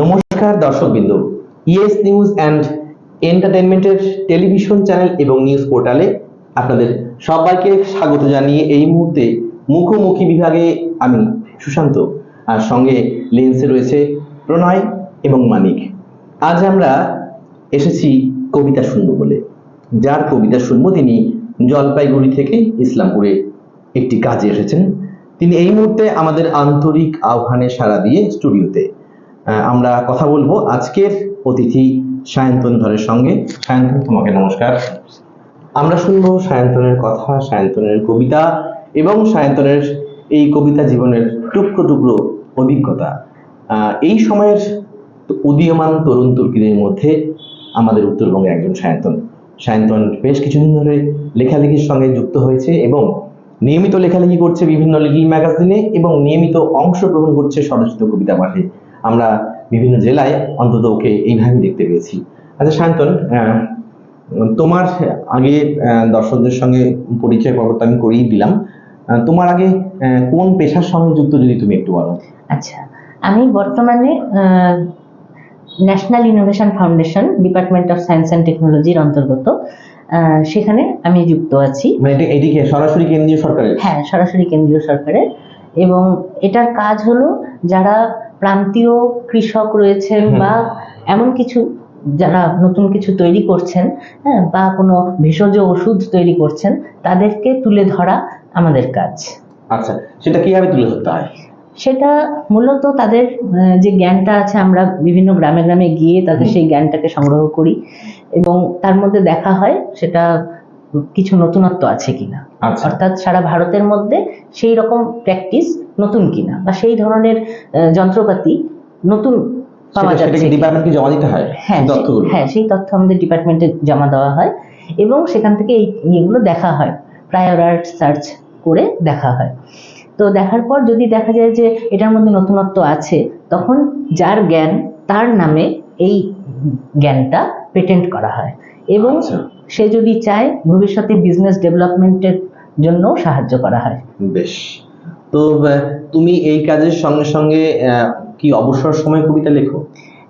নমস্কার দর্শকবৃন্দ। Yes News and এন্টারটেনমেন্টের টেলিভিশন চ্যানেল এবং নিউজ পোর্টালে আপনাদের সবাইকে স্বাগত জানিয়ে এই মুহূর্তে মুখোমুখি বিভাগে আমি সুশান্ত আর সঙ্গে লেন্সে রয়েছে প্রণয় এবং মানিক। আজ আমরা এসেছি কবিতা শুনব বলে। যার কবিতা শুনব তিনি জলপাইগুড়ি থেকে ইসলামপুরে একটি কাজে এসেছেন। তিনি এই মুহূর্তে আমাদের আন্তরিক আহ্বানে সাড়া দিয়ে স্টুডিওতে। আমরা কথা বলব আজকের অতিথি সায়ন্তন ধরের সঙ্গে। সায়ন্তন, তোমাকে নমস্কার। আমরা শুনব সায়ন্তনের কথা, সায়ন্তনের কবিতা এবং সায়ন্তনের এই কবিতা জীবনের টুকরো টুকরো অভিজ্ঞতা। এই সময়ের উদীয়মান তরুণ তুর্কিদের মধ্যে আমাদের উত্তরবঙ্গে একজন সায়ন্তন। সায়ন্তন বেশ কিছুদিন ধরে লেখালেখির সঙ্গে যুক্ত হয়েছে এবং নিয়মিত লেখালেখি করছে বিভিন্ন লিগি ম্যাগাজিনে এবং নিয়মিত অংশগ্রহণ করছে স্বরচিত কবিতা পাঠে। আমরা বিভিন্ন জেলায় অন্তত ওকে এইভাবে দেখতে পেয়েছি। আচ্ছা সায়ন্তন তোমার আগে দর্শকদের সঙ্গে পরিচয় পর্ব আমি করিয়ে দিলাম। তোমার আগে কোন পেশার সঙ্গে যুক্ত যদি তুমি একটু বলো। আচ্ছা আমি বর্তমানে National Innovation Foundation Department of Science and টেকনোলজির অন্তর্গত। সেখানে আমি যুক্ত আছি। মানে এদিকে সরাসরি কেন্দ্রীয় সরকারের? হ্যাঁ সরাসরি কেন্দ্রীয় সরকারের। এবং এটার কাজ হলো যারা প্রান্তীয় কৃষক রয়েছেন বা এমন কিছু যারা নতুন কিছু তৈরি করছেন হ্যাঁ বা কোনো ভেষজ ওষুধ তৈরি করছেন তাদেরকে তুলে ধরা আমাদের কাজ। আচ্ছা সেটা কীভাবে তুলে ধরতে হয়? সেটা মূলত তাদের যে জ্ঞানটা আছে আমরা বিভিন্ন গ্রামে গ্রামে গিয়ে তাদের সেই জ্ঞানটাকে সংগ্রহ করি এবং তার মধ্যে দেখা হয় সেটা কিছু নতুনত্ব আছে কিনা। আচ্ছা। অর্থাৎ সারা ভারতের মধ্যে সেই রকম প্র্যাকটিস নতুন কিনা বা সেই ধরনের যন্ত্রপাতি নতুন পাওয়া যাচ্ছে ডিপার্টমেন্টকে জমা দিতে হয় হ্যাঁ হ্যাঁ সেই তথ্য আমাদের ডিপার্টমেন্টে জমা দেওয়া হয় এবং সেখান থেকে এই ইয়েগুলো দেখা হয়। প্রায়র আর্ট সার্চ করে দেখা হয়। তো দেখার পর যদি দেখা যায় যে এটার মধ্যে নতুনত্ব আছে তখন যার জ্ঞান তার নামে এই জ্ঞানটা পেটেন্ট করা হয়। এবং আচ্ছা। সে যদি চায় ভবিষ্যতে বিজনেস ডেভেলপমেন্টের জন্য সাহায্য করা হয়। বেশ। তো তুমি এই কাজের সঙ্গে সঙ্গে কি অবসর সময় কবিতা লেখো?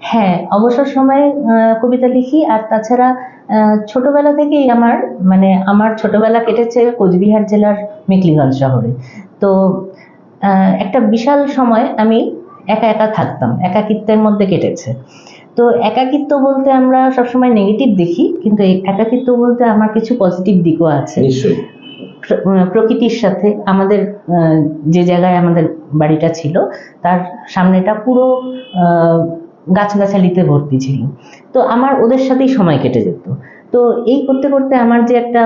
হ্যাঁ অবসর সময়ে কবিতা লিখি। আর তাছাড়া ছোটবেলা থেকেই আমার মানে আমার ছোটবেলা কেটেছে কোচবিহার জেলার মেকলিগঞ্জ শহরে। তো একটা বিশাল সময় আমি একা একা থাকতাম। একাকিত্বের মধ্যে কেটেছে। তো একাকিত্ব বলতে আমরা সবসময় নেগেটিভ দেখি কিন্তু একাকিত্ব বলতে আমার কিছু পজিটিভ দিকও আছে। প্রকৃতির সাথে আমাদের আহ, যে জায়গায় আমাদের বাড়িটা ছিল তার সামনেটা পুরো আহ, গাছগাছালিতে ভর্তি ছিল। তো আমার ওদের সাথেই সময় কেটে যেত। তো এই করতে করতে আমার যে একটা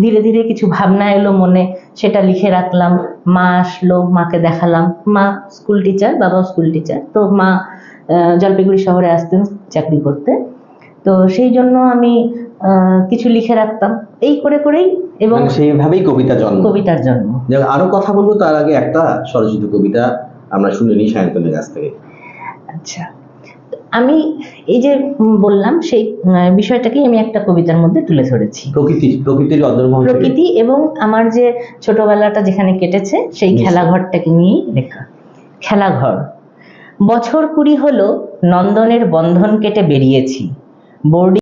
ধীরে ধীরে কিছু ভাবনা এলো মনে সেটা লিখে রাখলাম। মা আসলো মাকে দেখালাম। মা স্কুল টিচার বাবাও স্কুল টিচার তো মা জলপাইগুড়ি শহরে আসতেন চাকরি করতে। তো সেই জন্য আমি আহ, কিছু লিখে রাখতাম। এই করে করেই এবং মানে সেইভাবেই কবিতা জন্ম। কবিতার জন্ম। আরও কথা বলব তার আগে একটা সরস্বতী কবিতা আমরা শুনে নিই সায়ন্তনের কাছ থেকে। আচ্ছা। আমি এই যে বললাম সেই বিষয়টাকে বিষয়টাকেই আমি একটা কবিতার মধ্যে তুলে ধরেছি। প্রকৃতি প্রকৃতির প্রকৃতি এবং আমার যে ছোটবেলাটা যেখানে কেটেছে সেই খেলাঘরটাকে নিয়েই লেখা। খেলাঘর। বছর কুড়ি হলো নন্দনের বন্ধন কেটে বেরিয়েছি। বোর্ডিং